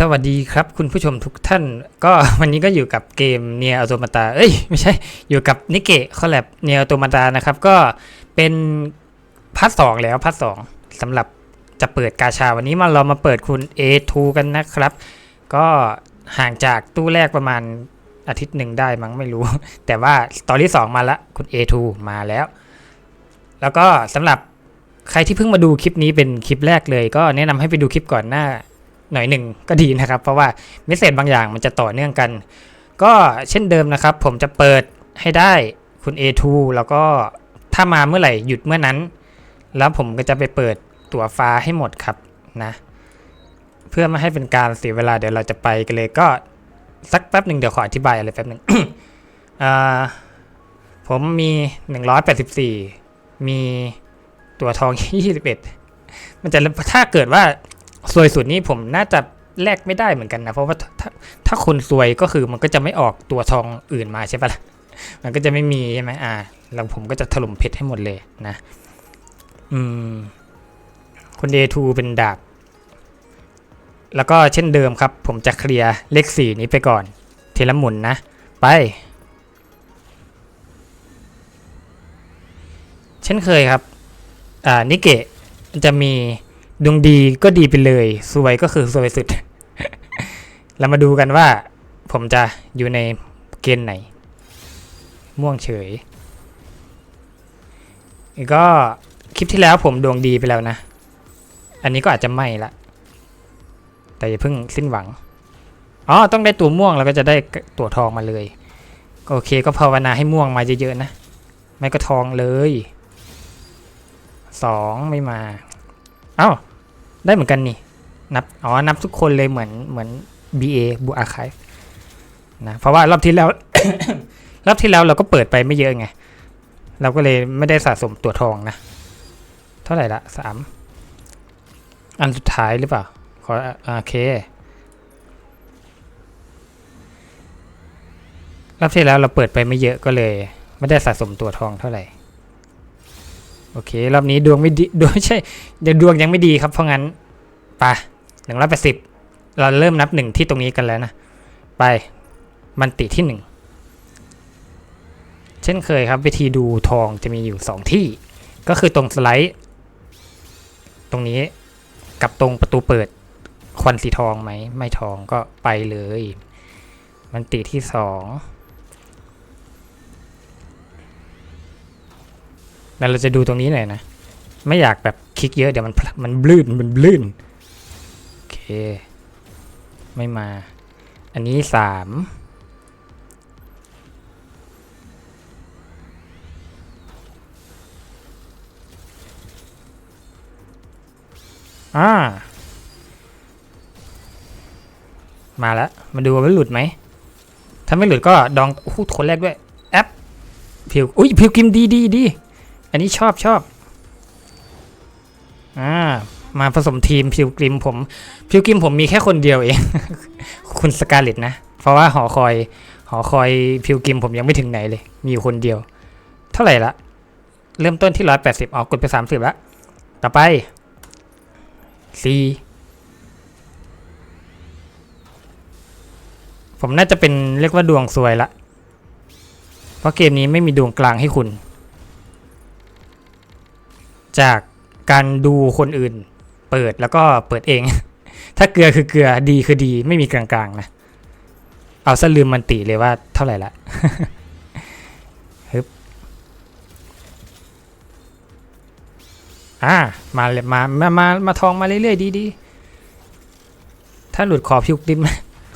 สวัสดีครับคุณผู้ชมทุกท่าน ก็วันนี้ก็อยู่กับเกมเนียอโ o มาตาเอ้ยไม่ใช่อยู่กับนิเกะคอลแลบเนียอโ o มาตานะครับก็เป็นพาร์ทสองแล้วพาร์ทสองสำหรับจะเปิดกาชาวันนี้มาเรามาเปิดคุณ A2 กันนะครับ ก็ห่างจากตู้แรกประมาณอาทิตย์หนึ่งได้มั้งไม่รู้ แต่ว่าตอนที่สองมาละคุณ A2 มาแล้ว แล้วก็สำหรับใครที่เพิ่งมาดูคลิปนี้เป็นคลิปแรกเลย ก็แนะนำให้ไปดูคลิปก่อนหน้า หน่อยหนึ่งก็ดีนะครับ เพราะว่าเมสเซจบางอย่างมันจะต่อเนื่องกัน ก็เช่นเดิมนะครับ ผมจะเปิดให้ได้คุณ A2 แล้วก็ถ้ามาเมื่อไหร่หยุดเมื่อนั้น แล้วผมก็จะไปเปิดตั๋วฟ้าให้หมดครับนะ เพื่อไม่ให้เป็นการเสียเวลาเดี๋ยวเราจะไปกันเลยก็สักแป๊บหนึ่งเดี๋ยวขออธิบายอะไรแป๊บหนึ่งอ่าผมมี 184 มีตัวทอง 21 มันจะถ้าเกิดว่า ซวยสุดนี่ผมน่าจะแลกไม่ได้เหมือนกันนะ เพราะว่าถ้าถ้าคนซวยก็คือมันก็จะไม่ออกตัวทองอื่นมาใช่ปะล่ะมันก็จะไม่มีใช่ไหมอ่าแล้วผมก็จะถล่มเพชรให้หมดเลยนะ อืมคนเดทูเป็นดาบ แล้วก็เช่นเดิมครับ ผมจะเคลียร์เลขสี่นี้ไปก่อน เทละหมุนนะ ไป เช่นเคยครับ อ่านิเกะจะมี ดวงดีก็ดีไปเลยสวยก็คือสวยสุด เรามาดูกันว่า ผมจะอยู่ในเกณฑ์ไหน ม่วงเฉย ก็คลิปที่แล้วผมดวงดีไปแล้วนะ อันนี้ก็อาจจะไม่ละ แต่อย่าเพิ่งสิ้นหวัง อ๋อ ต้องได้ตัวม่วงแล้วก็จะได้ตัวทองมาเลย โอเคก็ภาวนาให้ม่วงมาเยอะๆนะ ไม่ก็ทองเลย สองไม่มา อ้าได้เหมือนกันนี่นับอ๋อนับทุกคนเลยเหมือนเหมือน BA บูอาคายนะเพราะว่ารอบที่แล้ว รอบที่แล้วเราก็เปิดไปไม่เยอะไง เราก็เลยไม่ได้สะสมตัวทองนะ เท่าไหร่ละสามอันสุดท้ายหรือเปล่า ขอโอเครอบที่แล้วเราเปิดไปไม่เยอะก็เลย ไม่ได้สะสมตัวทองเท่าไหร่ โอเค รอบนี้ดวงไม่ดีดวงไม่ใช่ดวดวงยังไม่ดีครับเพราะงั้นไปหนึ่งร้อยแปดสิบเราเริ่มนับหนึ่งที่ตรงนี้กันแล้วนะ ไปมันติที่หนึ่งเช่นเคยครับ วิธีดูทองจะมีอยู่สองที่ ก็คือตรงสไลด์ ตรงนี้กับตรงประตูเปิดควันสีทองไหม ไม่ทองก็ไปเลย มันติที่สอง แล้วเราจะดูตรงนี้หน่อยนะ ไม่อยากแบบคลิกเยอะเดี๋ยวมันพลมันบลื่นมันบลื่นโอเค ไม่มา อันนี้สามอ่า มาแล้ว มาดูว่ามันหลุดไหม ถ้าไม่หลุดก็ดองอู้คนแรกด้วย แอป ผิว อุ้ย ผิวกิมดีดีดี อันนี้ชอบชอบอ่ามาผสมทีมพิวกริมผมพิวกริมผมมีแค่คนเดียวเอง คุณสกาเลตนะ เพราะว่าหอคอย หอคอยพิวกริมผมยังไม่ถึงไหนเลย มีอยู่คนเดียว เท่าไหร่ละ เริ่มต้นที่ร้อยแปดสิบออกกดไปสามสิบละ ต่อไปซีผมน่าจะเป็นเรียกว่าดวงซวยละ เพราะเกมนี้ไม่มีดวงกลางให้คุณ จากการดูคนอื่น เปิดแล้วก็เปิดเอง ถ้าเกลือคือเกลือดีคือดี ไม่มีกลางๆนะ เอาซะลืมมันติเลยว่าเท่าไหร่ละฮึบอ่ามาเลยมามามามาทองมาเรื่อยๆดีๆ ถ้าหลุดขอพิวกดิม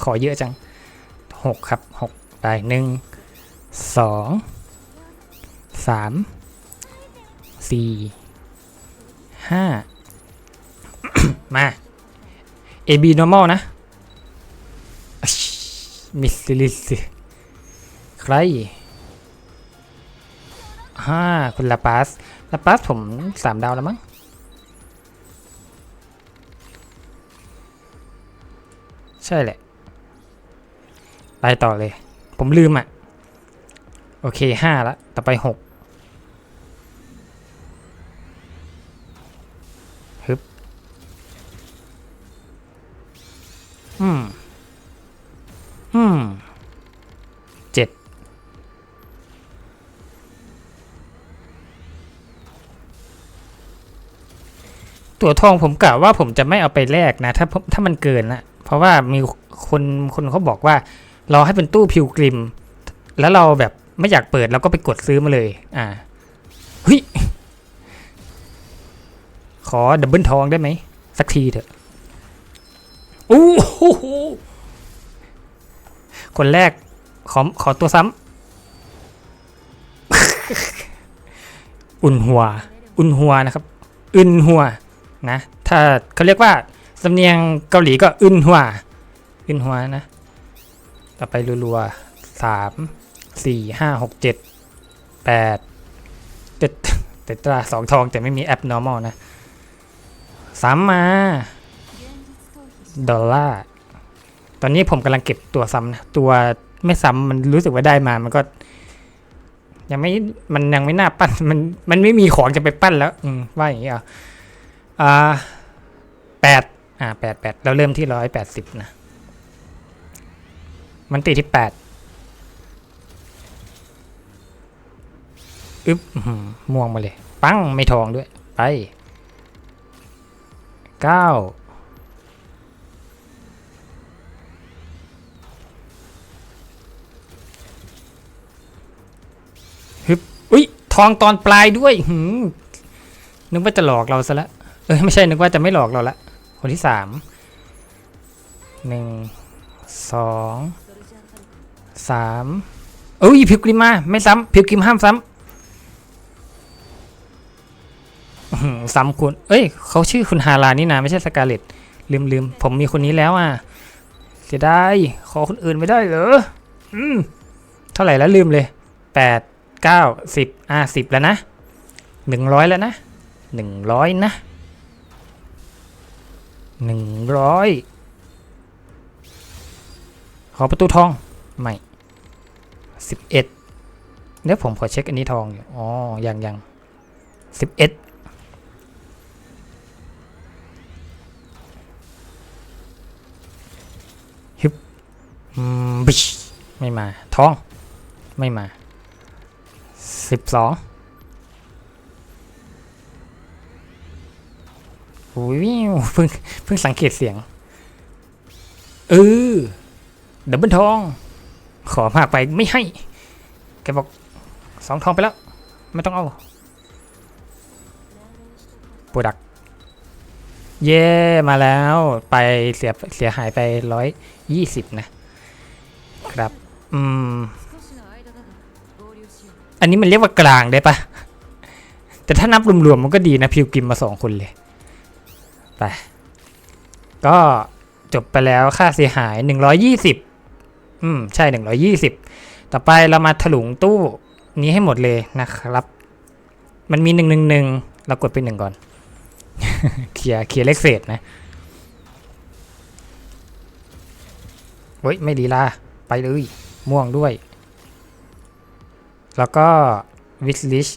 ขอเยอะจังหกครับหกได้หนึ่งสองสามสี่ ห้ามา AB normal นะมิสซิลิสใครห้าคุณลาปาสลาปาสผมสามดาวแล้วมั้งใช่แหละ ไปต่อเลย ผมลืมอะ โอเคห้าละ ต่อไปหก อืม อืมเจ็ดตัวทองผมกะว่าผมจะไม่เอาไปแลกนะ ถ้าถ้ามันเกินนะเพราะว่ามีคนคนเขาบอกว่า เราให้เป็นตู้พิวกริม แล้วเราแบบไม่อยากเปิดเราก็ไปกดซื้อมาเลย อ่าเฮ้ยขอดับเบิลทองได้ไหมสักทีเถอะ โอ้โหคนแรก ขอขอตัวซ้ำ อุ่นหัว อุ่นหัวนะครับอึนหัวนะ ถ้าเขาเรียกว่าสำเนียงเกาหลีก็อึนหัวอึนหัวนะ ต่อไปรัวๆสามสี่ห้าหกเจ็ดแปดเจ็ดเต็ตราสองทองแต่ไม่มีแอป normal นะสามมา ดอลลาร์ตอนนี้ผมกำลังเก็บตัวซ้ำนะตัวไม่ซ้ำมันรู้สึกว่าได้มามันก็ ยังไม่มันยังไม่น่าปั้นมันมันไม่มีของจะไปปั้นแล้ว อืมว่าอย่างนี้อะอ่าแปดอ่าแปดแปดเราเริ่มที่ร้อยแปดสิบนะ มันติดที่แปดอึ๊บหือม่วงมาเลย ปั้งไม่ทองด้วย ไปเก้า ทองตอนปลายด้วยหืมนึกว่าจะหลอกเราซะละเออไม่ใช่นึกว่าจะไม่หลอกเราละคนที่สามหนึ่งสองสามเอ้ยพิวกริมมาไม่ซ้ำพิวกริมห้ามซ้ำซ้ำคุณเอ้ยเขาชื่อคุณฮารานี่นะไม่ใช่สกาเลตลืมลืมผมมีคนนี้แล้วอะเสียดายขอคนอื่นไม่ได้เหรออืมเท่าไหร่แล้วลืมเลยแปด เก้าสิบอะสิบแล้วนะหนึ่งร้อยแล้วนะหนึ่งร้อยนะหนึ่งร้อยขอประตูทอง ไม่สิบเอ็ดเดี๋ยวผมขอเช็คอันนี้ทองอยู่อ๋อยังยังสิบเอ็ดฮึบบิชไม่มาทอง ไม่มา สิบสองโอ้ยเพิ่งเพิ่งสังเกตเสียงเออดับเบิลทอง ขอมากไปไม่ให้ แกบอกสองทองไปแล้ว ไม่ต้องเอาโปรดักเย่มาแล้วไปเสียเสียหายไปร้อยยี่สิบนะครับ อืม อันนี้มันเรียกว่ากลางได้ปะแต่ถ้านับรวมๆมันก็ดีนะพิวกิมมาสองคนเลย ไป ก็จบไปแล้วค่าเสียหายหนึ่งร้อยี่สิบอืม ใช่หนึ่งร้อยี่สิบต่อไปเรามาถลุงตู้นี้ให้หมดเลยนะครับ มันมีหนึ่งหนึ่งหนึ่งเรากดไปหนึ่งก่อน เคลียร์เคลียร์เลขเศษนะเฮ้ย ไม่ดีละไปเลย ม่วงด้วย แล้วก็วิสลิช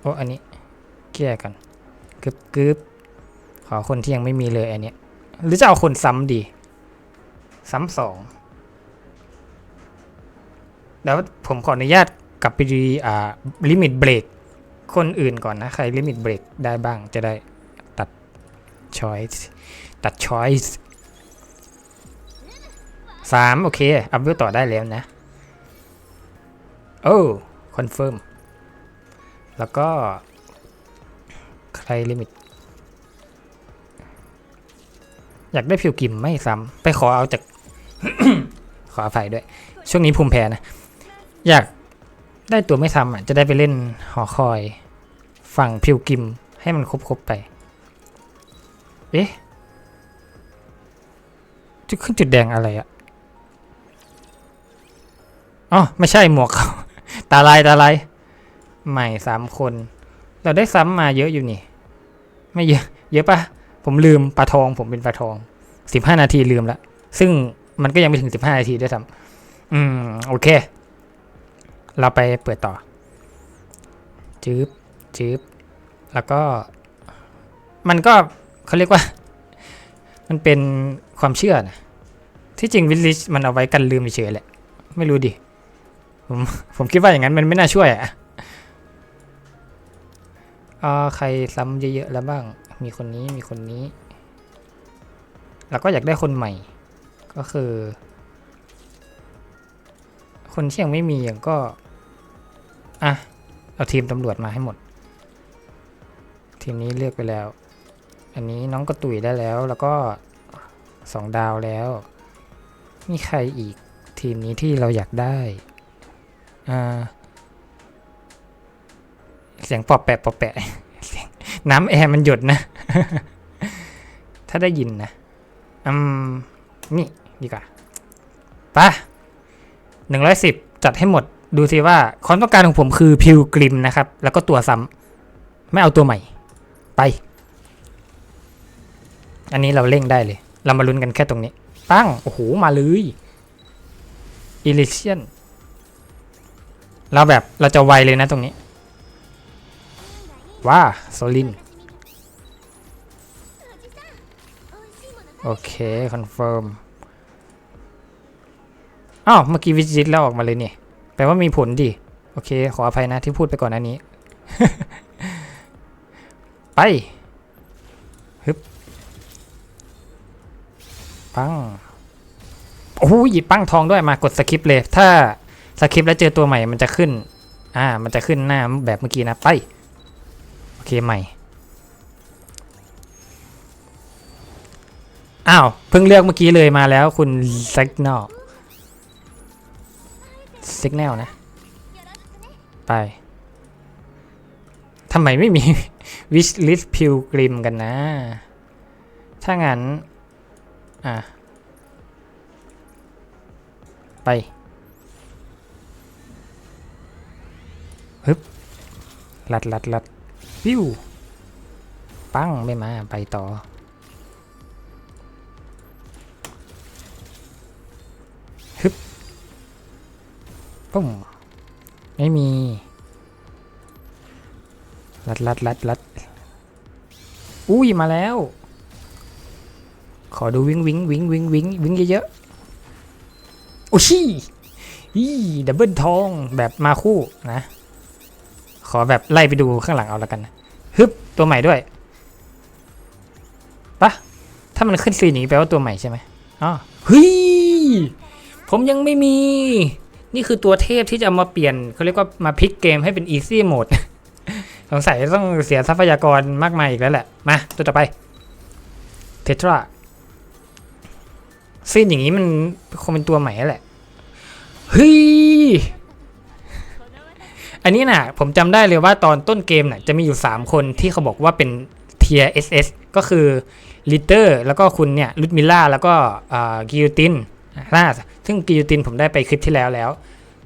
โอ้อันนี้แก้กันกึบกึบขอคนที่ยังไม่มีเลยอันเนี้ยหรือจะเอาคนซ้ำดี ซ้ำสองแล้วผมขออนุญาตกลับไปดีอ่าลิมิตเบรกคนอื่นก่อนนะ ใครลิมิตเบรกได้บ้างจะได้ตัดช้อยส์ตัดช้อยส์สามโอเค อัพเวลต่อได้แล้วนะ โอ้คอนเฟิร์ม แล้วก็ ใครลิมิต อยากได้ผิวกิมไม่ซ้ำไปขอเอาจาก ขออภัยด้วย ช่วงนี้ภูมิแพ้นะ อยากได้ตัวไม่ซ้ำอะ จะได้ไปเล่นหอคอย ฝั่งผิวกิมให้มันครบๆไป เอ๊ะจุดขึ้นจุดแดงอะไรอะอ๋อไม่ใช่หมวกเขา ตาลายตาลายใหม่สามคน เราได้ซ้ำมาเยอะอยู่นี่ ไม่เยอะ เยอะปะผมลืมปลาทอง ผมเป็นปลาทองสิบห้านาทีลืมละ ซึ่งมันก็ยังไม่ถึงสิบห้านาทีด้วยซ้ำอืม โอเค เราไปเปิดต่อจืบจืบแล้วก็ มันก็เขาเรียกว่า มันเป็นความเชื่อนะที่จริงวิลลิชมันเอาไว้กันลืมเฉยแหละ ไม่รู้ดิ ผมผมคิดว่าอย่างนั้นมันไม่น่าช่วยอะอ่าใครซ้ำเยอะๆแล้วบ้าง มีคนนี้มีคนนี้ แล้วก็อยากได้คนใหม่ ก็คือ คนที่ยังไม่มีอย่างก็ อะ เอาทีมตำรวจมาให้หมด ทีมนี้เลือกไปแล้ว อันนี้น้องกระตุยได้แล้ว แล้วก็สองดาวแล้ว มีใครอีกทีมนี้ที่เราอยากได้ เสียงปอบแปะปอบแปะเสียงน้ำแอร์มันหยดนะ ถ้าได้ยินนะ อืม นี่ดีกว่าไปหนึ่งร้อยสิบจัดให้หมด ดูสิว่า ความต้องการของผมคือพิวกริมนะครับ แล้วก็ตัวซ้ำไม่เอาตัวใหม่ ไป อันนี้เราเร่งได้เลย เรามาลุ้นกันแค่ตรงนี้ ปั้ง โอ้โห มาเลยอิลิเชียน เราแบบเราจะไวเลยนะตรงนี้ว้าโซลิน โอเค คอนเฟิร์ม อ้าว เมื่อกี้วิจิตแล้วออกมาเลยนี่ แปลว่ามีผลดิ โอเค ขออภัยนะที่พูดไปก่อนหน้านี้ ไป ฮึบ ปัง โอ้โหยิบปั้งทองด้วยมากดสคริปต์เลย ถ้า สคริปต์แล้วเจอตัวใหม่มันจะขึ้น อ่า มันจะขึ้นหน้าแบบเมื่อกี้นะ ไป โอเคใหม่ อ้าว เพิ่งเลือกเมื่อกี้เลยมาแล้วคุณ Signal Signal นะ ไปทำไมไม่มี Wish List Pilgrim กันนะ ถ้างั้น อะ ไป ฮึบลัดลัดลัดปิ้ว ปั้ง ไม่มา ไปต่อ ฮึบปุ้ม ไม่มี ลัดลัดลัดลัดอุ้ย มาแล้ว ขอดูวิงวิงวิงวิงวิงวิงเยอะๆโอ้ชี่อีดับเบิลทองแบบมาคู่นะ ขอแบบไล่ไปดูข้างหลังเอาแล้วกันนะฮึบตัวใหม่ด้วยปะถ้ามันขึ้นซีนอย่างนี้แปลว่าตัวใหม่ใช่ไหมอ๋อเฮ้ยผมยังไม่มี นี่คือตัวเทพที่จะมาเปลี่ยนเขาเรียกว่ามาพลิกเกมให้เป็นอีซี่โหมดสงสัยต้องเสียทรัพยากรมากมายอีกแล้วแหละ มาตัวต่อไปเทตราซีนอย่างนี้มันคงเป็นตัวใหม่แหละเฮ้ย อันนี้น่ะผมจำได้เลยว่าตอนต้นเกมน่ะจะมีอยู่ 3 คนที่เขาบอกว่าเป็นเทีย SS ก็คือลิเตอร์แล้วก็คุณเนี่ยลุดมิล่าแล้วก็กิโยตินน่าซึ่งกิโยตินผมได้ไปคลิปที่แล้วแล้ว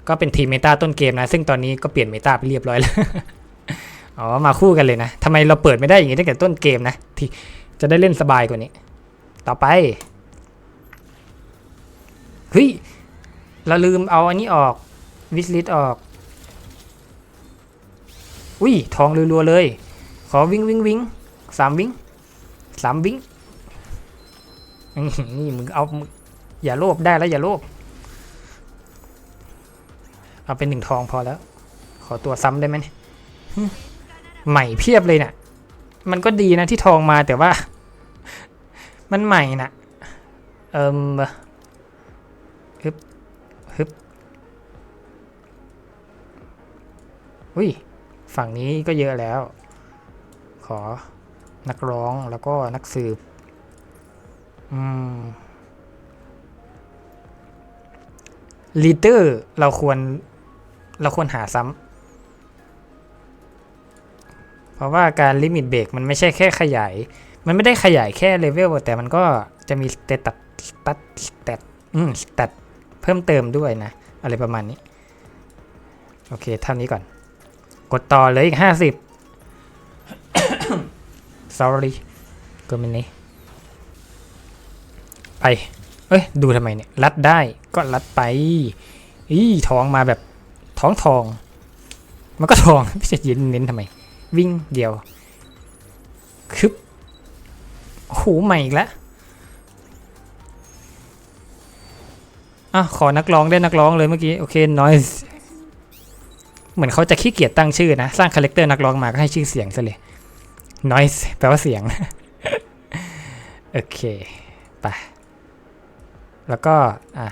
ก็เป็นทีมเมตาต้นเกมนะ ซึ่งตอนนี้ก็เปลี่ยนเมตาไปเรียบร้อยแล้วอ๋อมาคู่กันเลยนะทำไมเราเปิดไม่ได้อย่างนี้ตั้งแต่ต้นเกมนะที่จะได้เล่นสบายกว่านี้ ต่อไปเฮ้ยเราลืมเอาอันนี้ออกวิสลิตออก อุ้ยทองรัวๆเลย ขอวิ่งวิ่งวิ่งสามวิ่งสามวิ่งนี่มึงเอาอย่าโลภได้แล้วอย่าโลภเอาเป็นหนึ่งทองพอแล้ว ขอตัวซ้ำได้ไหมใหม่เพียบเลยเนี่ยมันก็ดีนะที่ทองมาแต่ว่า มันใหม่น่ะเอิมฮึบฮึบอุ้ย ฝั่งนี้ก็เยอะแล้ว ขอนักร้องแล้วก็นักสืบ อืมลีดเดอร์เราควรเราควรหาซ้ำเพราะว่าการลิมิตเบรกมันไม่ใช่แค่ขยาย มันไม่ได้ขยายแค่เลเวลแต่มันก็จะมีสเตตัสสตัสสเตตอืมสเตตเพิ่มเติมด้วยนะ อะไรประมาณนี้ โอเคเท่านี้ก่อน กดต่อเลยอีกห้าสิบ sorry ก็ม่นนี้ ไป เอ้ย ดูทำไมเนี่ย รัดได้ก็รัดไป อีท้องมาแบบท้องทอง มันก็ทองไม่ใช่ยินเน้นทำไม วิ่งเดียว คึบหูใหม่อีกแล้วอะขอนักร้องได้นักร้องเลยเมื่อกี้ โอเค noise เหมือนเขาจะขี้เกียจตั้งชื่อนะ สร้างคาแรคเตอร์นักร้องมาก็ให้ชื่อเสียงซะเลย noise แปลว่าเสียง โอเค ไป แล้วก็ อะ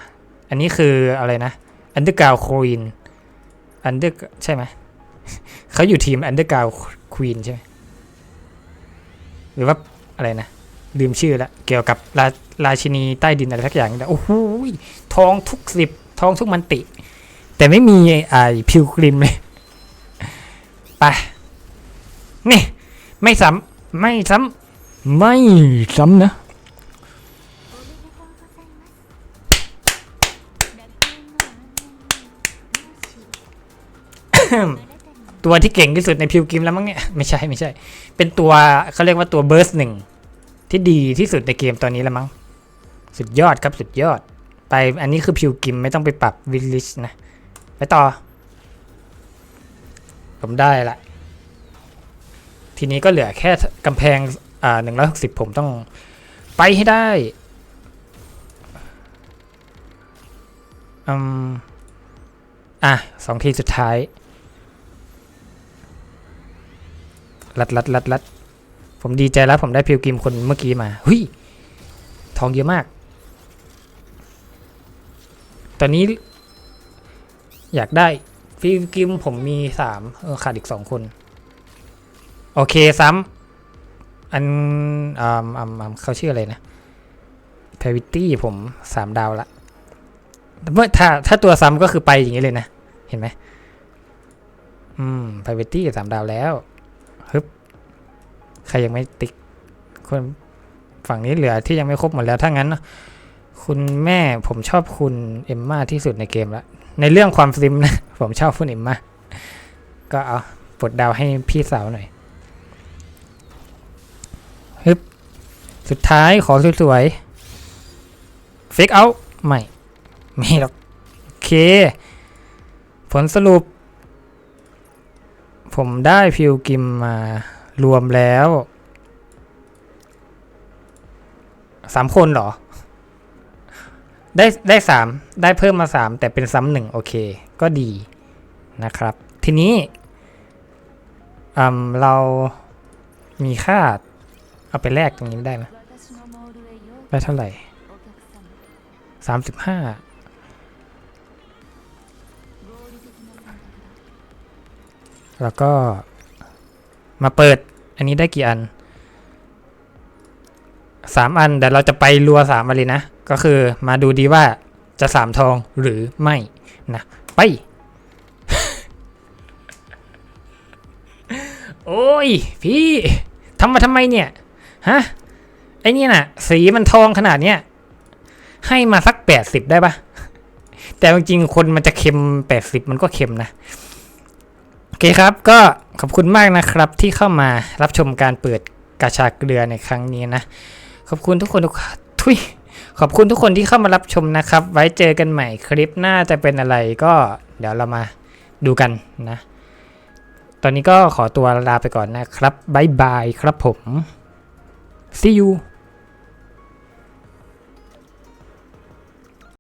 อันนี้คืออะไรนะ Underground Queen Under ใช่ไหม เขาอยู่ทีม Underground Queen ใช่ไหม หรือว่าอะไรนะ ลืมชื่อละ เกี่ยวกับราราชินีใต้ดินอะไรสักอย่างนี่แหละโอ้โหทองทุกสิบ ทองทุกมันติ แต่ไม่มีไอ้พิวกริมเลยไปนี่ ไม่ซ้ำไม่ซ้ำไม่ซ้ำนะตัวที่เก่งที่สุดในพิวกิมแล้วมั้งเนี่ยไม่ใช่ไม่ใช่ เป็นตัวเขาเรียกว่าตัวเบิร์สหนึ่งที่ดีที่สุดในเกมตอนนี้แล้วมั้งสุดยอดครับสุดยอด ไปอันนี้คือพิวกิมไม่ต้องไปปรับวิลลิชนะ ไปต่อ ผมได้ละ ทีนี้ก็เหลือแค่กำแพง อ่าหนึ่งร้อยหกสิบผมต้องไปให้ได้ อืม อะสองทีสุดท้าย ลัดลัดลัดลัดผมดีใจแล้วผมได้พิวกิมคนเมื่อกี้มาหุยทองเยอะมาก ตอนนี้ อยากได้พิวกิมผมมีสามเออขาดอีกสองคน โอเคซ้ำอันอ่าอ่าเขาชื่ออะไรนะ p a v i t y ผมสามดาวละเมื่อถ้าถ้าตัวซ้ำก็คือไปอย่างนี้เลยนะ เห็นไหมอืม p a v i t y สามดาวแล้วฮึบใครยังไม่ติ๊กคนฝั่งนี้เหลือที่ยังไม่ครบหมดแล้วถ้างั้น คุณแม่ผมชอบคุณเอมมาที่สุดในเกมล้ว ในเรื่องความซิมนะ ผมชอบคุณเอมมาก็เอาปลดดาวให้พี่สาวหน่อยฮึบสุดท้ายขอสวยๆเฟกเอาไม่ไม่หรอกโอเค ผลสรุป ผมได้พิวกิมมารวมแล้วสามคนเหรอ ได้ได้สามได้เพิ่มมาสามแต่เป็นซ้ำหนึ่งโอเค ก็ดีนะครับ ทีนี้อืมเรามีค่าเอาไปแลกตรงนี้ได้ไหมได้เท่าไหร่สามสิบห้าแล้วก็มาเปิดอันนี้ได้กี่อัน สามอันแต่เราจะไปรัวสามอันเลยนะ ก็คือมาดูดีว่าจะสามทองหรือไม่นะ ไป โอ้ย พี่ทำมาทำไมเนี่ยฮะไอ้นี่น่ะ สีมันทองขนาดเนี้ยให้มาสักแปดสิบได้ปะแต่จริงๆคนมันจะเค็มแปดสิบมันก็เค็มนะโอเคครับก็ขอบคุณมากนะครับที่เข้ามารับชมการเปิดกาชาเกลือในครั้งนี้นะ ขอบคุณทุกคนทุกทุยขอบคุณทุกคนที่เข้ามารับชมนะครับ ไว้เจอกันใหม่คลิปหน้าจะเป็นอะไรก็เดี๋ยวเรามาดูกันนะ ตอนนี้ก็ขอตัวลาไปก่อนนะครับบ๊ายบายครับผม see you